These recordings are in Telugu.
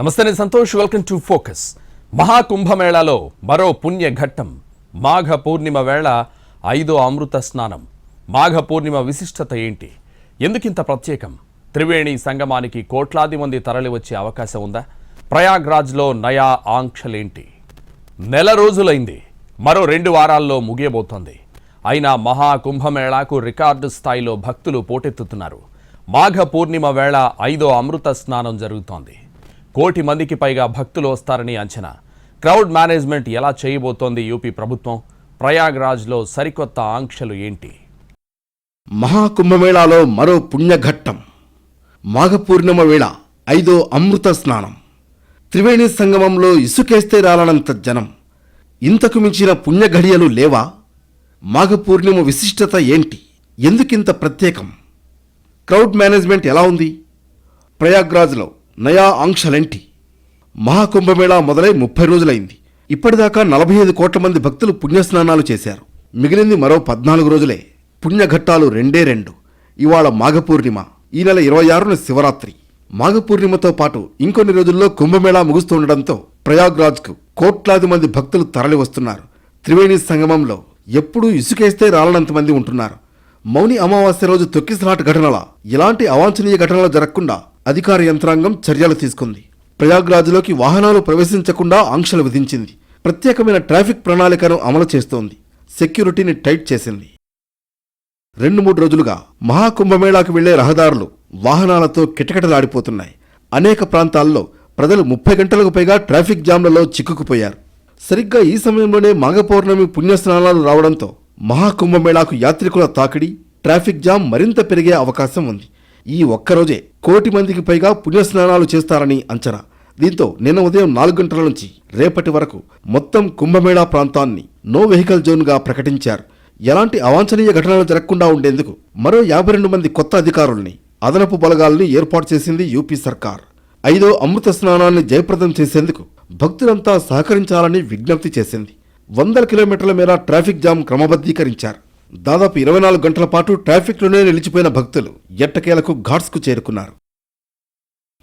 నమస్తే నేను సంతోష్. Welcome to focus. మహాకుంభమేళాలో మరో పుణ్య ఘట్టం మాఘ పూర్ణిమ వేళ ఐదో అమృత స్నానం. మాఘ పూర్ణిమ విశిష్టత ఏంటి? ఎందుకింత ప్రత్యేకం? త్రివేణి సంగమానికి కోట్లాది మంది తరలి వచ్చే అవకాశం ఉందా? ప్రయాగ్రాజ్లో నయా ఆంక్షలేంటి? నెల రోజులైంది. మరో రెండు వారాల్లో ముగియబోతోంది. అయినా మహాకుంభమేళాకు రికార్డు స్థాయిలో భక్తులు పోటెత్తుతున్నారు. మాఘ పూర్ణిమ వేళ ఐదో అమృత స్నానం జరుగుతోంది. కోటి మందికి పైగా భక్తులు వస్తారని అంచనా. క్రౌడ్ మేనేజ్మెంట్ ఎలా చేయబోతోంది యూపీ ప్రభుత్వం? ప్రయాగ్రాజ్లో సరికొత్త ఆంక్షలు ఏంటి? మహాకుంభమేళాలో మరో పుణ్యఘట్టం. మాఘపూర్ణిమ వేళ ఐదో అమృత స్నానం. త్రివేణి సంగమంలో ఇసుకేస్తే రాలనంత జనం. ఇంతకు మించిన పుణ్యఘడియలు లేవా? మాఘపూర్ణిమ విశిష్టత ఏంటి? ఎందుకింత ప్రత్యేకం? క్రౌడ్ మేనేజ్మెంట్ ఎలా ఉంది? ప్రయాగ్రాజ్లో నయా ఆంక్షలేంటి? మహాకుంభమేళా మొదలై ముప్పై రోజులైంది. ఇప్పటిదాకా నలభై ఐదు కోట్ల మంది భక్తులు పుణ్యస్నానాలు చేశారు. మిగిలింది మరో పద్నాలుగు రోజులే. పుణ్యఘట్టాలు రెండే రెండు. ఇవాళ మాఘపూర్ణిమ. ఈ నెల ఇరవై ఆరున శివరాత్రి. మాఘపూర్ణిమతో పాటు ఇంకొన్ని రోజుల్లో కుంభమేళా ముగుస్తుండటంతో ప్రయాగ్రాజ్కు కోట్లాది మంది భక్తులు తరలి వస్తున్నారు. త్రివేణి సంగమంలో ఎప్పుడూ ఇసుకేస్తే రాలనంత మంది ఉంటున్నారు. మౌని అమావాస్య రోజు తొక్కిసలాట ఘటనల ఇలాంటి అవాంఛనీయ ఘటనలు జరగకుండా అధికార యంత్రాంగం చర్యలు తీసుకుంది. ప్రయాగ్రాజ్లోకి వాహనాలు ప్రవేశించకుండా ఆంక్షలు విధించింది. ప్రత్యేకమైన ట్రాఫిక్ ప్రణాళికను అమలు చేస్తోంది. సెక్యూరిటీని టైట్ చేసింది. రెండు మూడు రోజులుగా మహాకుంభమేళాకు వెళ్ళే రహదారులు వాహనాలతో కిటకిటలాడిపోతున్నాయి. అనేక ప్రాంతాల్లో ప్రజలు ముప్పై గంటలకు పైగా ట్రాఫిక్ జామ్లలో చిక్కుకుపోయారు. సరిగ్గా ఈ సమయంలోనే మాఘపౌర్ణమి పుణ్యస్నానాలు రావడంతో మహాకుంభమేళాకు యాత్రికుల తాకిడి ట్రాఫిక్ జామ్ మరింత పెరిగే అవకాశం ఉంది. ఈ ఒక్కరోజే కోటి మందికి పైగా పుణ్యస్నానాలు చేస్తారని అంచనా. దీంతో నిన్న ఉదయం నాలుగు గంటల నుంచి రేపటి వరకు మొత్తం కుంభమేళా ప్రాంతాన్ని నో వెహికల్ జోన్గా ప్రకటించారు. ఎలాంటి అవాంఛనీయ ఘటనలు జరగకుండా ఉండేందుకు మరో యాభై రెండు మంది కొత్త అధికారుల్ని అదనపు బలగాల్ని ఏర్పాటు చేసింది యూపీ సర్కార్. ఐదో అమృత స్నానాన్ని జయప్రదం చేసేందుకు భక్తులంతా సహకరించాలని విజ్ఞప్తి చేసింది. వందల కిలోమీటర్ల మేర ట్రాఫిక్ జామ్ క్రమబద్ధీకరించారు. దాదాపు ఇరవై నాలుగు గంటల పాటు ట్రాఫిక్లోనే నిలిచిపోయిన భక్తులు ఎట్టకేలకు ఘాట్స్కు చేరుకున్నారు.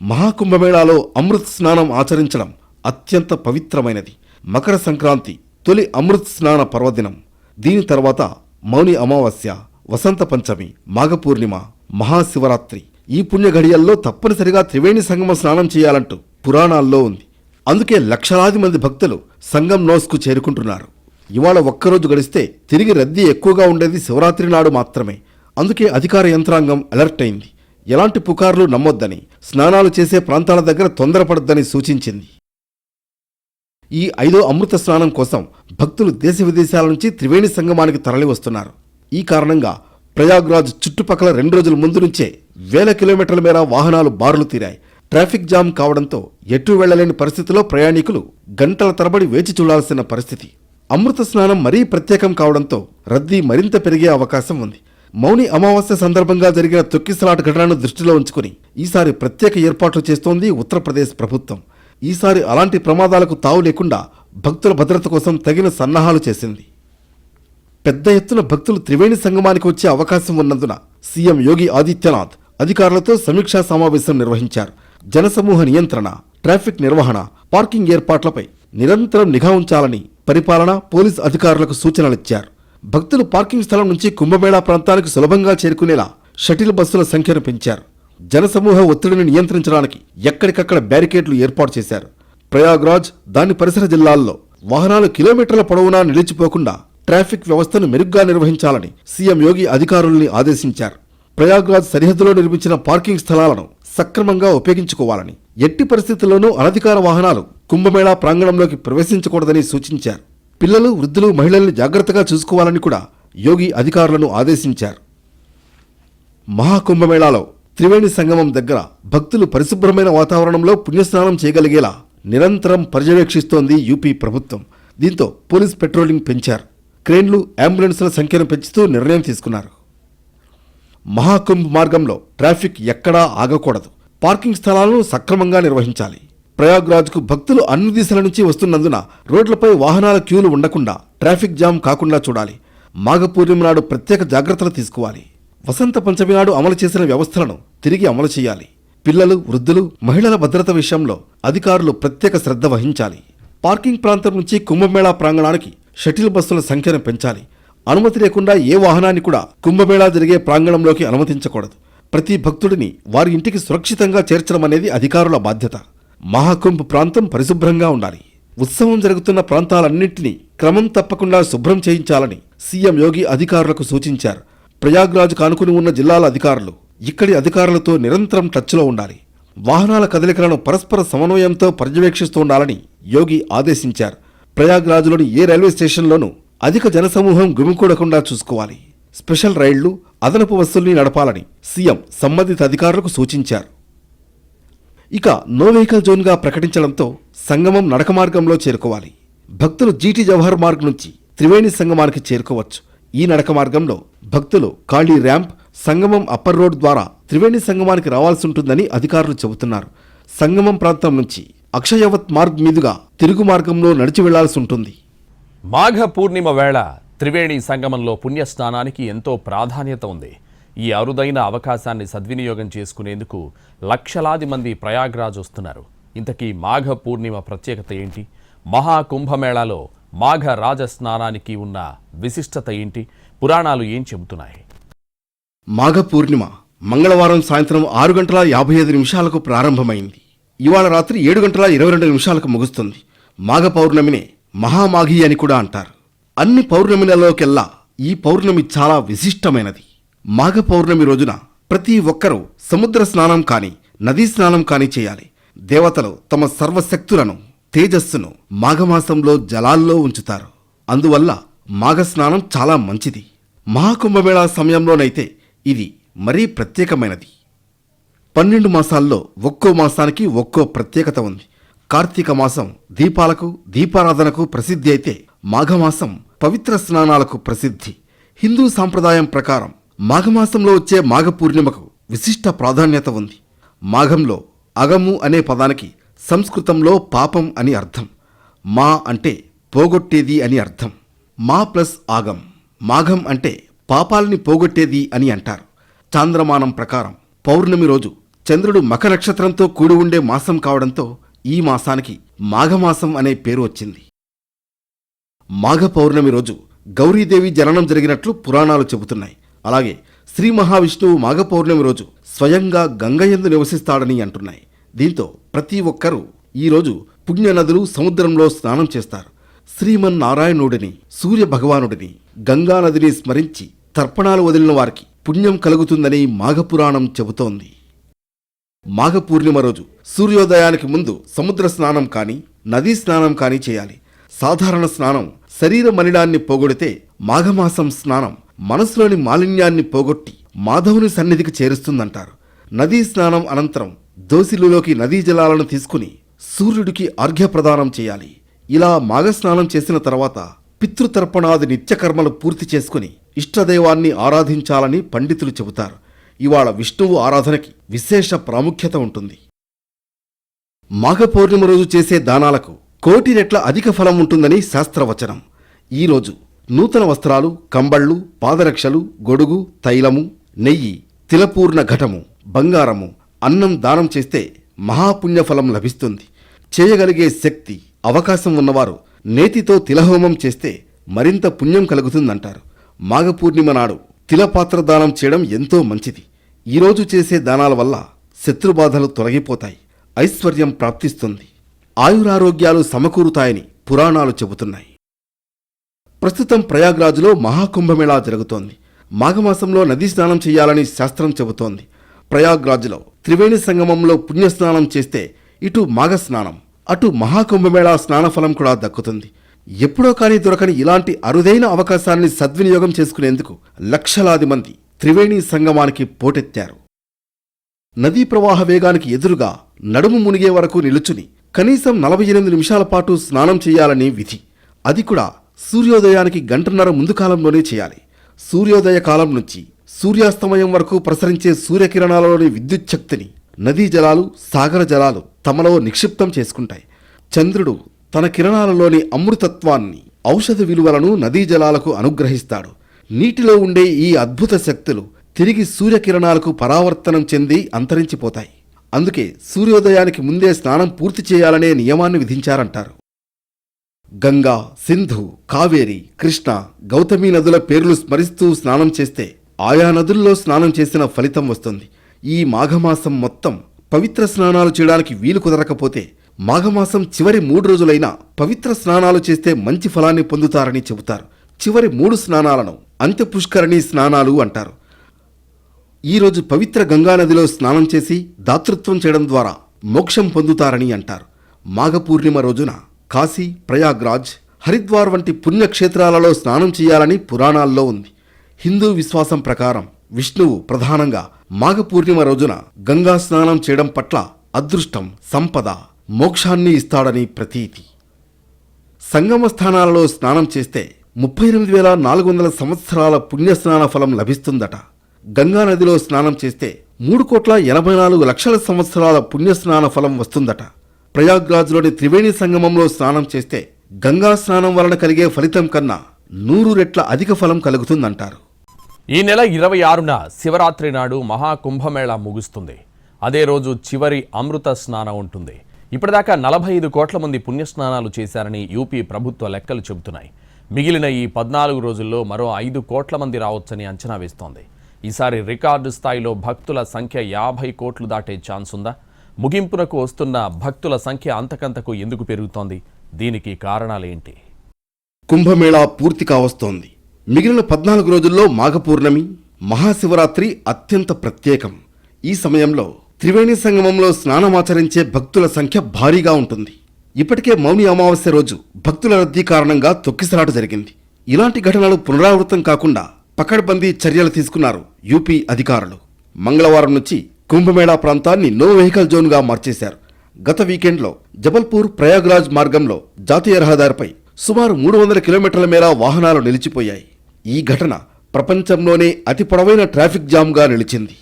మహాకుంభమేళాలో అమృత్ స్నానం ఆచరించడం అత్యంత పవిత్రమైనది. మకర సంక్రాంతి తొలి అమృత్ స్నాన పర్వదినం. దీని తర్వాత మౌని అమావాస్య వసంత పంచమి మాఘపూర్ణిమ మహాశివరాత్రి. ఈ పుణ్య ఘడియల్లో తప్పనిసరిగా త్రివేణి సంగమ స్నానం చేయాలంటూ పురాణాల్లో ఉంది. అందుకే లక్షలాది మంది భక్తులు సంగం నోస్కు చేరుకుంటున్నారు. ఇవాళ ఒక్కరోజు గడిస్తే తిరిగి రద్దీ ఎక్కువగా ఉండేది శివరాత్రి నాడు మాత్రమే. అందుకే అధికార యంత్రాంగం అలర్ట్ అయింది. ఎలాంటి పుకార్లు నమ్మొద్దని స్నానాలు చేసే ప్రాంతాల దగ్గర తొందరపడద్దని సూచించింది. ఈ ఐదో అమృత స్నానం కోసం భక్తులు దేశ విదేశాల నుంచి త్రివేణి సంగమానికి తరలివస్తున్నారు. ఈ కారణంగా ప్రయాగ్రాజ్ చుట్టుపక్కల రెండు రోజుల ముందు నుంచే వేల కిలోమీటర్ల మేర వాహనాలు బారులు తీరాయి. ట్రాఫిక్ జామ్ కావడంతో ఎటు వెళ్ళలేని పరిస్థితిలో ప్రయాణికులు గంటల తరబడి వేచి చూడాల్సిన పరిస్థితి. అమృత స్నానం మరీ ప్రత్యేకం కావడంతో రద్దీ మరింత పెరిగే అవకాశం ఉంది. మౌని అమావాస్య సందర్భంగా జరిగిన తొక్కిసలాట ఘటనను దృష్టిలో ఉంచుకుని ఈసారి ప్రత్యేక ఏర్పాట్లు చేస్తోంది ఉత్తరప్రదేశ్ ప్రభుత్వం. ఈసారి అలాంటి ప్రమాదాలకు తావు లేకుండా భక్తుల భద్రత కోసం తగిన సన్నాహాలు చేసింది. పెద్ద ఎత్తున భక్తులు త్రివేణి సంగమానికి వచ్చే అవకాశం ఉన్నందున సీఎం యోగి ఆదిత్యనాథ్ అధికారులతో సమీక్షా సమావేశం నిర్వహించారు. జనసమూహ నియంత్రణ ట్రాఫిక్ నిర్వహణ పార్కింగ్ ఏర్పాట్లపై నిరంతరం నిఘా ఉంచాలని పరిపాలన పోలీస్ అధికారులకు సూచనలిచ్చారు. భక్తులు పార్కింగ్ స్థలం నుంచి కుంభమేళా ప్రాంతానికి సులభంగా చేరుకునేలా షటిల్ బస్సుల సంఖ్యను పెంచారు. జనసమూహ ఒత్తిడిని నియంత్రించడానికి ఎక్కడికక్కడ బ్యారికేడ్లు ఏర్పాటు చేశారు. ప్రయాగ్రాజ్ దాని పరిసర జిల్లాల్లో వాహనాలు కిలోమీటర్ల పొడవునా నిలిచిపోకుండా ట్రాఫిక్ వ్యవస్థను మెరుగ్గా నిర్వహించాలని సీఎం యోగి అధికారుల్ని ఆదేశించారు. ప్రయాగ్రాజ్ సరిహద్దులో నిర్మించిన పార్కింగ్ స్థలాలను సక్రమంగా ఉపయోగించుకోవాలని ఎట్టి పరిస్థితుల్లోనూ అనధికార వాహనాలు కుంభమేళా ప్రాంగణంలోకి ప్రవేశించకూడదని సూచించారు. పిల్లలు వృద్ధులు మహిళల్ని జాగ్రత్తగా చూసుకోవాలని కూడా యోగి అధికారులను ఆదేశించారు. మహాకుంభమేళాలో త్రివేణి సంగమం దగ్గర భక్తులు పరిశుభ్రమైన వాతావరణంలో పుణ్యస్నానం చేయగలిగేలా నిరంతరం పర్యవేక్షిస్తోంది యూపీ ప్రభుత్వం. దీంతో పోలీస్ పెట్రోలింగ్ పెంచారు. క్రేన్లు అంబులెన్స్ల సంఖ్యను పెంచుతూ నిర్ణయం తీసుకున్నారు. మహాకుంభ్ మార్గంలో ట్రాఫిక్ ఎక్కడా ఆగకూడదు. పార్కింగ్ స్థలాలను సక్రమంగా నిర్వహించాలి. ప్రయాగ్రాజ్కు భక్తులు అన్ని దిశల నుంచి వస్తున్నందున రోడ్లపై వాహనాల క్యూలు ఉండకుండా ట్రాఫిక్ జామ్ కాకుండా చూడాలి. మాఘపూర్ణిమ నాడు ప్రత్యేక జాగ్రత్తలు తీసుకోవాలి. వసంత పంచమి నాడు అమలు చేసిన వ్యవస్థలను తిరిగి అమలు చేయాలి. పిల్లలు వృద్ధులు మహిళల భద్రత విషయంలో అధికారులు ప్రత్యేక శ్రద్ధ వహించాలి. పార్కింగ్ ప్రాంతం నుంచి కుంభమేళా ప్రాంగణానికి షటిల్ బస్సుల సంఖ్యను పెంచాలి. అనుమతి లేకుండా ఏ వాహనాన్ని కూడా కుంభమేళా జరిగే ప్రాంగణంలోకి అనుమతించకూడదు. ప్రతి భక్తుడిని వారి ఇంటికి సురక్షితంగా చేర్చడం అనేది అధికారుల బాధ్యత. మహాకుంభ్ ప్రాంతం పరిశుభ్రంగా ఉండాలి. ఉత్సవం జరుగుతున్న ప్రాంతాలన్నింటినీ క్రమం తప్పకుండా శుభ్రం చేయించాలని సీఎం యోగి అధికారులకు సూచించారు. ప్రయాగ్రాజ్ కానుకుని ఉన్న జిల్లాల అధికారులు ఇక్కడి అధికారులతో నిరంతరం టచ్లో ఉండాలి. వాహనాల కదలికలను పరస్పర సమన్వయంతో పర్యవేక్షిస్తూ ఉండాలని యోగి ఆదేశించారు. ప్రయాగ్రాజ్లోని ఏ రైల్వే స్టేషన్లోనూ అధిక జనసమూహం గుమికూడకుండా చూసుకోవాలి. స్పెషల్ రైళ్ళు అదనపు బస్సుల్ని నడపాలని సీఎం సంబంధిత అధికారులకు సూచించారు. ఇక నో వెహికల్ జోన్గా ప్రకటించడంతో సంగమం నడక మార్గంలో చేరుకోవాలి. భక్తులు జీటీ జవహర్ మార్గ్ నుంచి త్రివేణి సంగమానికి చేరుకోవచ్చు. ఈ నడక మార్గంలో భక్తులు ఖాళీ ర్యాంప్ సంగమం అప్పర్ రోడ్ ద్వారా త్రివేణి సంగమానికి రావాల్సి ఉంటుందని అధికారులు చెబుతున్నారు. సంగమం ప్రాంతం నుంచి అక్షయవత్ మార్గ్ మీదుగా తిరుగు మార్గంలో నడిచి వెళ్ళాల్సి ఉంటుంది. మాఘ పూర్ణిమ వేళ త్రివేణి సంగమంలో పుణ్యస్నానానికి ఎంతో ప్రాధాన్యత ఉంది. ఈ అరుదైన అవకాశాన్ని సద్వినియోగం చేసుకునేందుకు లక్షలాది మంది ప్రయాగ్రాజ్ వస్తున్నారు. ఇంతకీ మాఘ పూర్ణిమ ప్రత్యేకత ఏంటి? మహాకుంభమేళాలో మాఘ రాజస్నానానికి ఉన్న విశిష్టత ఏంటి? పురాణాలు ఏం చెబుతున్నాయి? మాఘ పూర్ణిమ మంగళవారం సాయంత్రం ఆరు గంటల యాభై ఐదు నిమిషాలకు ప్రారంభమైంది. ఇవాళ రాత్రి ఏడు గంటల ఇరవై రెండు నిమిషాలకు ముగుస్తుంది. మాఘ పౌర్ణమినే మహామాఘి అని కూడా అంటారు. అన్ని పౌర్ణమిలలోకెల్లా ఈ పౌర్ణమి చాలా విశిష్టమైనది. మాఘ పౌర్ణమి రోజున ప్రతి ఒక్కరూ సముద్ర స్నానం కాని నదీ స్నానం కాని చేయాలి. దేవతలు తమ సర్వశక్తులను తేజస్సును మాఘమాసంలో జలాల్లో ఉంచుతారు. అందువల్ల మాఘ స్నానం చాలా మంచిది. మహాకుంభమేళా సమయంలోనైతే ఇది మరీ ప్రత్యేకమైనది. పన్నెండు మాసాల్లో ఒక్కో మాసానికి ఒక్కో ప్రత్యేకత ఉంది. కార్తీక మాసం దీపాలకు దీపారాధనకు ప్రసిద్ధి అయితే మాఘమాసం పవిత్ర స్నానాలకు ప్రసిద్ధి. హిందూ సాంప్రదాయం ప్రకారం మాఘమాసంలో వచ్చే మాఘ పూర్ణిమకు విశిష్ట ప్రాధాన్యత ఉంది. మాఘంలో అగము అనే పదానికి సంస్కృతంలో పాపం అని అర్థం. మా అంటే పోగొట్టేది అని అర్థం. మా ప్లస్ ఆగం. మాఘం అంటే పాపాల్ని పోగొట్టేది అని అంటారు. చాంద్రమానం ప్రకారం పౌర్ణమి రోజు చంద్రుడు మక నక్షత్రంతో కూడి ఉండే మాసం కావడంతో ఈ మాసానికి మాఘమాసం అనే పేరు వచ్చింది. మాఘ పౌర్ణమి రోజు గౌరీదేవి జననం జరిగినట్లు పురాణాలు చెబుతున్నాయి. అలాగే శ్రీ మహావిష్ణువు మాఘ పౌర్ణమి రోజు స్వయంగా గంగయందు నివసిస్తాడని అంటున్నాయి. దీంతో ప్రతి ఒక్కరూ ఈరోజు పుణ్యనదులు సముద్రంలో స్నానం చేస్తారు. శ్రీమన్నారాయణుడిని సూర్య భగవానుడిని గంగానదిని స్మరించి తర్పణాలు వదిలిన వారికి పుణ్యం కలుగుతుందని మాఘపురాణం చెబుతోంది. మాఘ పూర్ణిమ రోజు సూర్యోదయానికి ముందు సముద్ర స్నానం కానీ నదీ స్నానం కానీ చేయాలి. సాధారణ స్నానం శరీర మలినాన్ని పోగొడితే మాఘమాసం స్నానం మనసులోని మాలిన్యాన్ని పోగొట్టి మాధవుని సన్నిధికి చేరుస్తుందంటారు. నదీ స్నానం అనంతరం దోసిలులోకి నదీ జలాలను తీసుకుని సూర్యుడికి అర్ఘ్యప్రదానం చేయాలి. ఇలా మాఘస్నానం చేసిన తర్వాత పితృతర్పణాది నిత్యకర్మలు పూర్తి చేసుకుని ఇష్టదైవాన్ని ఆరాధించాలని పండితులు చెబుతారు. ఇవాళ విష్ణువు ఆరాధనకి విశేష ప్రాముఖ్యత ఉంటుంది. మాఘ పౌర్ణిమ రోజు చేసే దానాలకు కోటి రెట్ల అధిక ఫలం ఉంటుందని శాస్త్రవచనం. ఈరోజు నూతన వస్త్రాలు కంబళ్ళు పాదరక్షలు గొడుగు తైలము నెయ్యి తిలపూర్ణ ఘటము బంగారము అన్నం దానం చేస్తే మహాపుణ్యఫలం లభిస్తుంది. చేయగలిగే శక్తి అవకాశం ఉన్నవారు నేతితో తిలహోమం చేస్తే మరింత పుణ్యం కలుగుతుందంటారు. మాఘ పూర్ణిమ నాడు తిలపాత్ర దానం చేయడం ఎంతో మంచిది. ఈరోజు చేసే దానాల వల్ల శత్రుబాధలు తొలగిపోతాయి. ఐశ్వర్యం ప్రాప్తిస్తుంది. ఆయురారోగ్యాలు సమకూరుతాయని పురాణాలు చెబుతున్నాయి. ప్రస్తుతం ప్రయాగ్రాజ్లో మహాకుంభమేళా జరుగుతోంది. మాఘమాసంలో నదీ స్నానం చేయాలని శాస్త్రం చెబుతోంది. ప్రయాగ్రాజ్లో త్రివేణి సంగమంలో పుణ్యస్నానం చేస్తే ఇటు మాఘ స్నానం అటు మహాకుంభమేళా స్నానఫలం కూడా దక్కుతుంది. ఎప్పుడో కానీ దొరకని ఇలాంటి అరుదైన అవకాశాన్ని సద్వినియోగం చేసుకునేందుకు లక్షలాది మంది త్రివేణి సంగమానికి పోటెత్తారు. నదీ ప్రవాహ వేగానికి ఎదురుగా నడుము మునిగే వరకు నిలుచుని కనీసం నలభై ఎనిమిది నిమిషాల పాటు స్నానం చేయాలని విధి. అది కూడా సూర్యోదయానికి గంటన్నర ముందు కాలంలోనే చేయాలి. సూర్యోదయ కాలం నుంచి సూర్యాస్తమయం వరకు ప్రసరించే సూర్యకిరణాలలోని విద్యుత్ శక్తిని నదీ జలాలు సాగర జలాలు తమలో నిక్షిప్తం చేసుకుంటాయి. చంద్రుడు తన కిరణాలలోని అమృతత్వాన్ని ఔషధ విలువలను నదీ జలాలకు అనుగ్రహిస్తాడు. నీటిలో ఉండే ఈ అద్భుత శక్తులు తిరిగి సూర్యకిరణాలకు పరావర్తనం చెంది అంతరించిపోతాయి. అందుకే సూర్యోదయానికి ముందే స్నానం పూర్తి చేయాలనే నియమాన్ని విధించారంటారు. గంగా సింధు కావేరి కృష్ణ గౌతమి నదుల పేర్లు స్మరిస్తూ స్నానం చేస్తే ఆయా నదుల్లో స్నానం చేసిన ఫలితం వస్తుంది. ఈ మాఘమాసం మొత్తం పవిత్ర స్నానాలు చేయడానికి వీలు కుదరకపోతే మాఘమాసం చివరి మూడు రోజులైనా పవిత్ర స్నానాలు చేస్తే మంచి ఫలాన్ని పొందుతారని చెబుతారు. చివరి మూడు స్నానాలను అంత్య పుష్కరణి స్నానాలు అంటారు. ఈరోజు పవిత్ర గంగానదిలో స్నానం చేసి దాతృత్వం చేయడం ద్వారా మోక్షం పొందుతారని అంటారు. మాఘపూర్ణిమ రోజున కాశీ ప్రయాగ్రాజ్ హరిద్వార్ వంటి పుణ్యక్షేత్రాలలో స్నానం చేయాలని పురాణాల్లో ఉంది. హిందూ విశ్వాసం ప్రకారం విష్ణువు ప్రధానంగా మాఘపూర్ణిమ రోజున గంగా స్నానం చేయడం పట్ల అదృష్టం సంపద మోక్షాన్ని ఇస్తాడని ప్రతీతి. సంగమ స్థానాలలో స్నానం చేస్తే ముప్పై ఎనిమిది వేల నాలుగు వందల సంవత్సరాల పుణ్యస్నాన ఫలం లభిస్తుందట. గంగా నదిలో స్నానం చేస్తే మూడు కోట్ల ఎనభై నాలుగు లక్షల సంవత్సరాల పుణ్యస్నాన ఫలం వస్తుందట. ప్రయాగ్రాజ్లోని త్రివేణి సంగమంలో స్నానం చేస్తే గంగా స్నానం వలన కలిగే ఫలితం కన్నా నూరు రెట్ల అధిక ఫలం కలుగుతుందంటారు. ఈ నెల ఇరవై ఆరున శివరాత్రి నాడు మహాకుంభమేళ ముగుస్తుంది. అదే రోజు చివరి అమృత స్నానం ఉంటుంది. ఇప్పటిదాకా నలభై ఐదు కోట్ల మంది పుణ్యస్నానాలు చేశారని యూపీ ప్రభుత్వ లెక్కలు చెబుతున్నాయి. మిగిలిన ఈ పద్నాలుగు రోజుల్లో మరో ఐదు కోట్ల మంది రావచ్చని అంచనా వేస్తోంది. ఈసారి రికార్డు స్థాయిలో భక్తుల సంఖ్య యాభై కోట్లు దాటే ఛాన్స్ ఉందా? ముగింపునకు వస్తున్న భక్తుల సంఖ్య అంతకంతకు ఎందుకు పెరుగుతోంది? దీనికి కారణాలేంటి? కుంభమేళా పూర్తి కావస్తోంది. మిగిలిన పద్నాలుగు రోజుల్లో మాఘపూర్ణమి మహాశివరాత్రి అత్యంత ప్రత్యేకం. ఈ సమయంలో త్రివేణి సంగమంలో స్నానమాచరించే భక్తుల సంఖ్య భారీగా ఉంటుంది. ఇప్పటికే మౌని అమావాస్య రోజు భక్తుల రద్దీ కారణంగా తొక్కిసలాట జరిగింది. ఇలాంటి ఘటనలు పునరావృతం కాకుండా పకడ్బందీ చర్యలు తీసుకున్నారు యూపీ అధికారులు. మంగళవారం నుంచి కుంభమేళా ప్రాంతాన్ని నో వెహికల్ జోన్గా మార్చేశారు. గత వీకెండ్లో జబల్పూర్ ప్రయాగ్రాజ్ మార్గంలో జాతీయ రహదారిపై సుమారు మూడు వందల కిలోమీటర్ల మేర వాహనాలు నిలిచిపోయాయి. ఈ ఘటన ప్రపంచంలోనే అతి పొడవైన ట్రాఫిక్ జామ్గా నిలిచింది.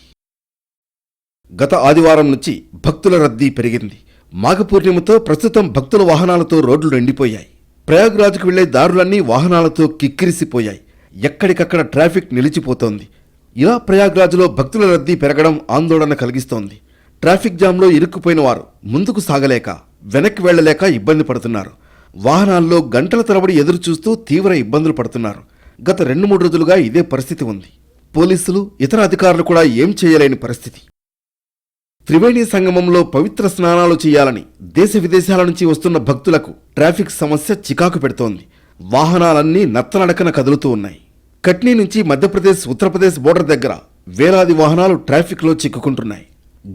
గత ఆదివారం నుంచి భక్తుల రద్దీ పెరిగింది. మాఘపూర్ణిమతో ప్రస్తుతం భక్తుల వాహనాలతో రోడ్లు నిండిపోయాయి. ప్రయాగ్రాజ్కు వెళ్ళే దారులన్నీ వాహనాలతో కిక్కిరిసిపోయాయి. ఎక్కడికక్కడ ట్రాఫిక్ నిలిచిపోతోంది. ఇలా ప్రయాగ్రాజ్లో భక్తుల రద్దీ పెరగడం ఆందోళన కలిగిస్తోంది. ట్రాఫిక్ జామ్లో ఇరుక్కుపోయిన వారు ముందుకు సాగలేక వెనక్కి వెళ్ళలేక ఇబ్బంది పడుతున్నారు. వాహనాల్లో గంటల తరబడి ఎదురు చూస్తూ తీవ్ర ఇబ్బందులు పడుతున్నారు. గత రెండు మూడు రోజులుగా ఇదే పరిస్థితి ఉంది. పోలీసులు ఇతర అధికారులు కూడా ఏం చేయలేని పరిస్థితి. త్రివేణి సంగమంలో పవిత్ర స్నానాలు చేయాలని దేశ విదేశాల నుంచి వస్తున్న భక్తులకు ట్రాఫిక్ సమస్య చికాకు పెడుతోంది. వాహనాలన్నీ నత్తనడకన కదులుతూ ఉన్నాయి. కట్నీ నుంచి మధ్యప్రదేశ్ ఉత్తరప్రదేశ్ బోర్డర్ దగ్గర వేలాది వాహనాలు ట్రాఫిక్లో చిక్కుకుంటున్నాయి.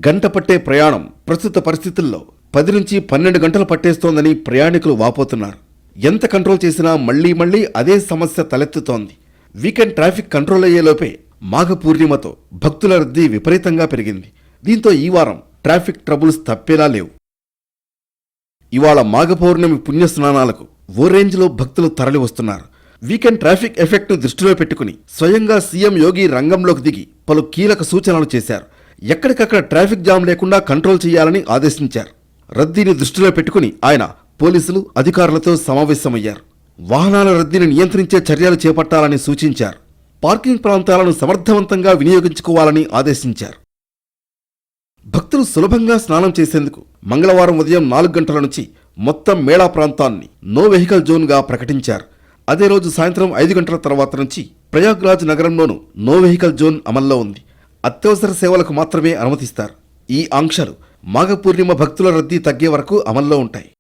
గంట పట్టే ప్రయాణం ప్రస్తుత పరిస్థితుల్లో పది నుంచి పన్నెండు గంటలు పట్టేస్తోందని ప్రయాణికులు వాపోతున్నారు. ఎంత కంట్రోల్ చేసినా మళ్ళీ మళ్ళీ అదే సమస్య తలెత్తుతోంది. వీకెండ్ ట్రాఫిక్ కంట్రోల్ అయ్యేలోపే మాఘ పూర్ణిమతో భక్తుల రద్దీ విపరీతంగా పెరిగింది. దీంతో ఈ వారం ట్రాఫిక్ ట్రబుల్స్ తప్పేలా లేవు. ఇవాళ మాఘ పౌర్ణమి పుణ్యస్నానాలకు ఓ రేంజ్లో భక్తులు తరలి వస్తున్నారు. వీకెండ్ ట్రాఫిక్ ఎఫెక్ట్ను దృష్టిలో పెట్టుకుని స్వయంగా సీఎం యోగి రంగంలోకి దిగి పలు కీలక సూచనలు చేశారు. ఎక్కడికక్కడ ట్రాఫిక్ జామ్ లేకుండా కంట్రోల్ చేయాలని ఆదేశించారు. రద్దీని దృష్టిలో పెట్టుకుని ఆయన పోలీసులు అధికారులతో సమావేశమయ్యారు. వాహనాల రద్దీని నియంత్రించే చర్యలు చేపట్టాలని సూచించారు. పార్కింగ్ ప్రాంతాలను సమర్థవంతంగా వినియోగించుకోవాలని ఆదేశించారు. భక్తులు సులభంగా స్నానం చేసేందుకు మంగళవారం ఉదయం నాలుగు గంటల నుంచి మొత్తం మేళా ప్రాంతాన్ని నో వెహికల్ జోన్గా ప్రకటించారు. అదే రోజు సాయంత్రం ఐదు గంటల తర్వాత నుంచి ప్రయాగ్రాజ్ నగరంలోనూ నో వెహికల్ జోన్ అమల్లో ఉంది. అత్యవసర సేవలకు మాత్రమే అనుమతిస్తారు. ఈ ఆంక్షలు మాఘ పూర్ణిమ భక్తుల రద్దీ తగ్గే వరకు అమల్లో ఉంటాయి.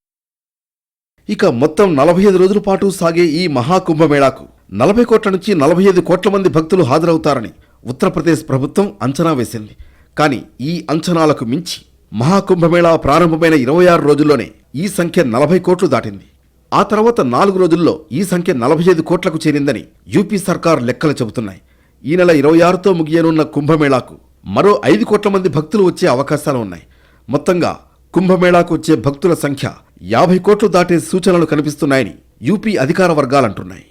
ఇక మొత్తం నలభై ఐదు రోజుల పాటు సాగే ఈ మహాకుంభమేళాకు నలభై కోట్ల నుంచి నలభై ఐదు కోట్ల మంది భక్తులు హాజరవుతారని ఉత్తరప్రదేశ్ ప్రభుత్వం అంచనా వేసింది. కానీ ఈ అంచనాలకు మించి మహాకుంభమేళా ప్రారంభమైన ఇరవై ఆరు రోజుల్లోనే ఈ సంఖ్య నలభై కోట్లు దాటింది. ఆ తర్వాత నాలుగు రోజుల్లో ఈ సంఖ్య నలభై ఐదు కోట్లకు చేరిందని యూపీ సర్కార్ లెక్కలు చెబుతున్నాయి. ఈ నెల ఇరవై ఆరుతో ముగియనున్న కుంభమేళాకు మరో ఐదు కోట్ల మంది భక్తులు వచ్చే అవకాశాలు ఉన్నాయి. మొత్తంగా కుంభమేళాకు వచ్చే భక్తుల సంఖ్య యాభై కోట్లు దాటే సూచనలు కనిపిస్తున్నాయని యూపీ అధికార వర్గాలంటున్నాయి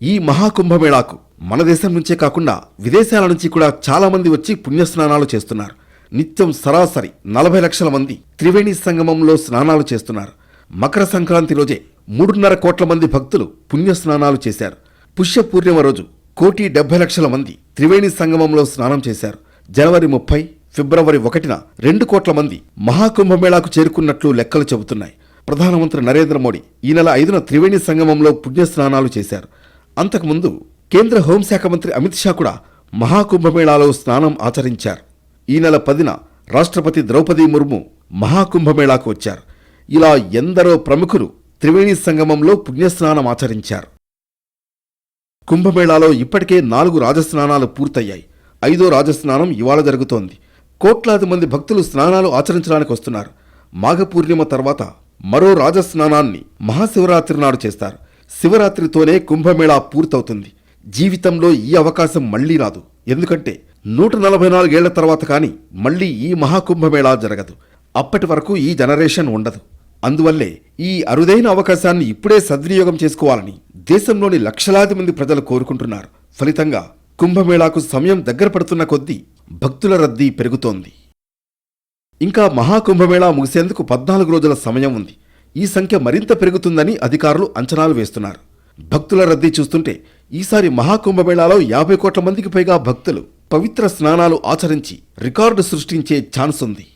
ఈ మహాకుంభమేళాకు మన దేశం నుంచే కాకుండా విదేశాల నుంచి కూడా చాలామంది వచ్చి పుణ్యస్నానాలు చేస్తున్నారు. నిత్యం సరాసరి నలభై లక్షల మంది త్రివేణి సంగమంలో స్నానాలు చేస్తున్నారు. మకర సంక్రాంతి రోజే మూడున్నర కోట్ల మంది భక్తులు పుణ్యస్నానాలు చేశారు. పుష్య పూర్ణిమ రోజు కోటి డెబ్బై లక్షల మంది త్రివేణి సంగమంలో స్నానం చేశారు. జనవరి ముప్పై ఫిబ్రవరి ఒకటిన రెండు కోట్ల మంది మహాకుంభమేళాకు చేరుకున్నట్లు లెక్కలు చెబుతున్నాయి. ప్రధానమంత్రి నరేంద్ర మోడీ ఈ నెల ఐదున త్రివేణి సంగమంలో పుణ్యస్నానాలు చేశారు. అంతకుముందు కేంద్ర హోంశాఖ మంత్రి అమిత్ షా కూడా మహాకుంభమేళాలో స్నానం ఆచరించారు. ఈ నెల పదిన రాష్ట్రపతి ద్రౌపది ముర్ము మహాకుంభమేళాకు వచ్చారు. ఇలా ఎందరో ప్రముఖులు త్రివేణి సంగమంలో పుణ్యస్నానం ఆచరించారు. కుంభమేళాలో ఇప్పటికే నాలుగు రాజస్నానాలు పూర్తయ్యాయి. ఐదో రాజస్నానం ఇవాళ జరుగుతోంది. కోట్లాది మంది భక్తులు స్నానాలు ఆచరించడానికి వస్తున్నారు. మాఘ పూర్ణిమ తర్వాత మరో రాజస్నానాన్ని మహాశివరాత్రి నాడు చేస్తారు. శివరాత్రితోనే కుంభమేళా పూర్తవుతుంది. జీవితంలో ఈ అవకాశం మళ్ళీ రాదు. ఎందుకంటే నూట నలభై నాలుగేళ్ళ తర్వాత కానీ మళ్ళీ ఈ మహాకుంభమేళా జరగదు. అప్పటి వరకు ఈ జనరేషన్ ఉండదు. అందువల్లే ఈ అరుదైన అవకాశాన్ని ఇప్పుడే సద్వినియోగం చేసుకోవాలని దేశంలోని లక్షలాది మంది ప్రజలు కోరుకుంటున్నారు. ఫలితంగా కుంభమేళాకు సమయం దగ్గర పడుతున్న కొద్దీ భక్తుల రద్దీ పెరుగుతోంది. ఇంకా మహాకుంభమేళా ముగిసేందుకు పద్నాలుగు రోజుల సమయం ఉంది. ఈ సంఖ్య మరింత పెరుగుతుందని అధికారులు అంచనాలు వేస్తున్నారు. భక్తుల రద్దీ చూస్తుంటే ఈసారి మహాకుంభమేళాలో యాభై కోట్ల మందికి పైగా భక్తులు పవిత్ర స్నానాలు ఆచరించి రికార్డు సృష్టించే ఛాన్స్ ఉంది.